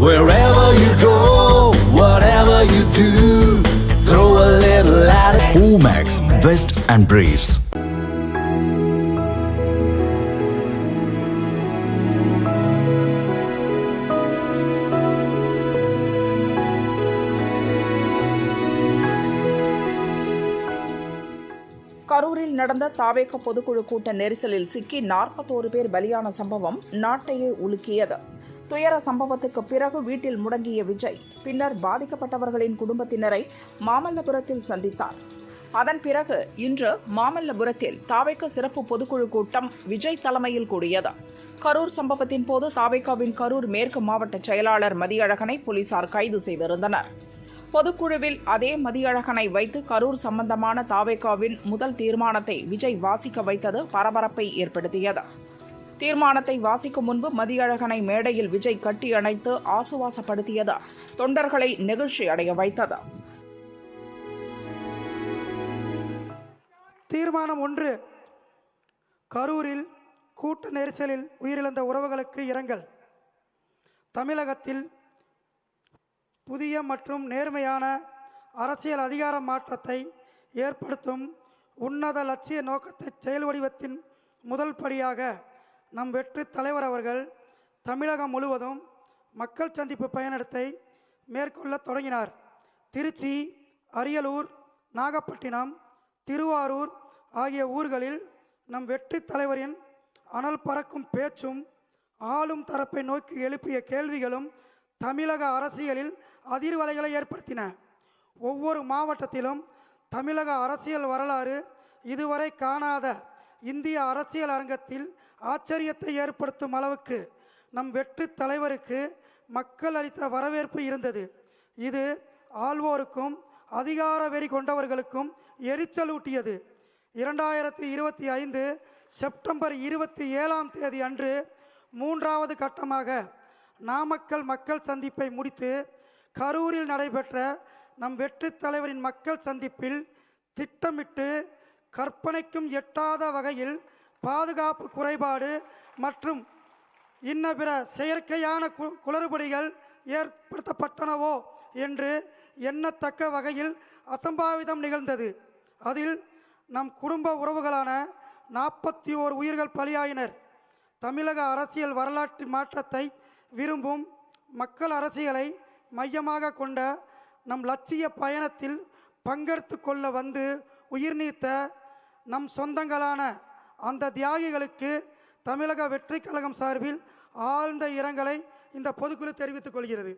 Wherever you go, whatever you do, throw a little at it. Omax, Vest and Briefs. கரூரில் நடந்த தாவேக பொதுக்குழு கூட்ட நெரிசலில் சிக்கி நாற்பத்தோரு பேர் பலியான சம்பவம் நாட்டையே உலுக்கியது துயர சம்பவத்துக்கு பிறகு வீட்டில் முடங்கிய விஜய் பின்னர் பாதிக்கப்பட்டவர்களின் குடும்பத்தினரை மாமல்லபுரத்தில் சந்தித்தார். அதன் பிறகு இன்று மாமல்லபுரத்தில் தாவேக சிறப்பு பொதுக்குழு கூட்டம் விஜய் தலைமையில் கூடியது. கரூர் சம்பவத்தின் போது தாவேகாவின் கரூர் மேற்கு மாவட்ட செயலாளர் மதியழகனை போலீசார் கைது செய்திருந்தனர். பொதுக்குழுவில் அதே மதியழகனை வைத்து கரூர் சம்பந்தமான தாவேகாவின் முதல் தீர்மானத்தை விஜய் வாசிக்க வைத்தது பரபரப்பை ஏற்படுத்தியது. தீர்மானத்தை வாசிக்கும் முன்பு மதியழகனை மேடையில் விஜய் கட்டி அணைத்து ஆசுவாசப்படுத்தியது. தொண்டர்களை நெகிழ்ச்சி அடைய வைத்தது. தீர்மானம் ஒன்று. கரூரில் கூட்ட நெரிசலில் உயிரிழந்த உறவுகளுக்கு இரங்கல். தமிழகத்தில் புதிய மற்றும் நேர்மையான அரசியல் அதிகார மாற்றத்தை ஏற்படுத்தும் உன்னத லட்சிய நோக்கத்தை செயல் வடிவத்தின் முதல் படியாக நம் வெற்றி தலைவர் அவர்கள் தமிழகம் முழுவதும் மக்கள் சந்திப்பு பயணத்தை மேற்கொள்ள தொடங்கினார். திருச்சி அரியலூர் நாகப்பட்டினம் திருவாரூர் ஆகிய ஊர்களில் நம் வெற்றி தலைவரின் அனல் பறக்கும் பேச்சும் ஆளும் தரப்பை நோக்கி எழுப்பிய கேள்விகளும் தமிழக அரசியலில் அதிர்வலைகளை ஏற்படுத்தின. ஒவ்வொரு மாவட்டத்திலும் தமிழக அரசியல் வரலாறு இதுவரை காணாத இந்திய அரசியல் அரங்கத்தில் ஆச்சரியத்தை ஏற்படுத்தும் அளவுக்கு நம் வெற்றி தலைவருக்கு மக்கள் அளித்த வரவேற்பு இருந்தது. இது ஆள்வோருக்கும் அதிகார வெறி கொண்டவர்களுக்கும் எரிச்சலூட்டியது இரண்டாயிரத்தி இருபத்தி ஐந்து செப்டம்பர் இருபத்தி ஏழாம் தேதி அன்று மூன்றாவது கட்டமாக நாமக்கல் மக்கள் சந்திப்பை முடித்து கரூரில் நடைபெற்ற நம் வெற்றி தலைவரின் மக்கள் சந்திப்பில் திட்டமிட்டு கற்பனைக்கும் எட்டாத வகையில் பாதுகாப்பு குறைபாடு மற்றும் இன்ன பிற செயற்கையான கு- குளறுபடிகள் ஏற்படுத்தப்பட்டனவோ என்று எண்ணத்தக்க வகையில் அசம்பாவிதம் நிகழ்ந்தது. அதில் நம் குடும்ப உறவுகளான நாற்பத்தி ஓர் உயிர்கள் பலியாயினர். தமிழக அரசியல் வரலாற்று மாற்றத்தை விரும்பும் மக்கள் அரசியலை மையமாக கொண்ட நம் லட்சிய பயணத்தில் பங்கெடுத்து கொள்ள வந்து உயிர் நீத்த நம் சொந்தங்களான அந்த தியாகிகளுக்கு தமிழக வெற்றி கழகம் சார்பில் ஆழ்ந்த இரங்கலை இந்த பொதுக்குழு தெரிவித்துக் கொள்கிறது.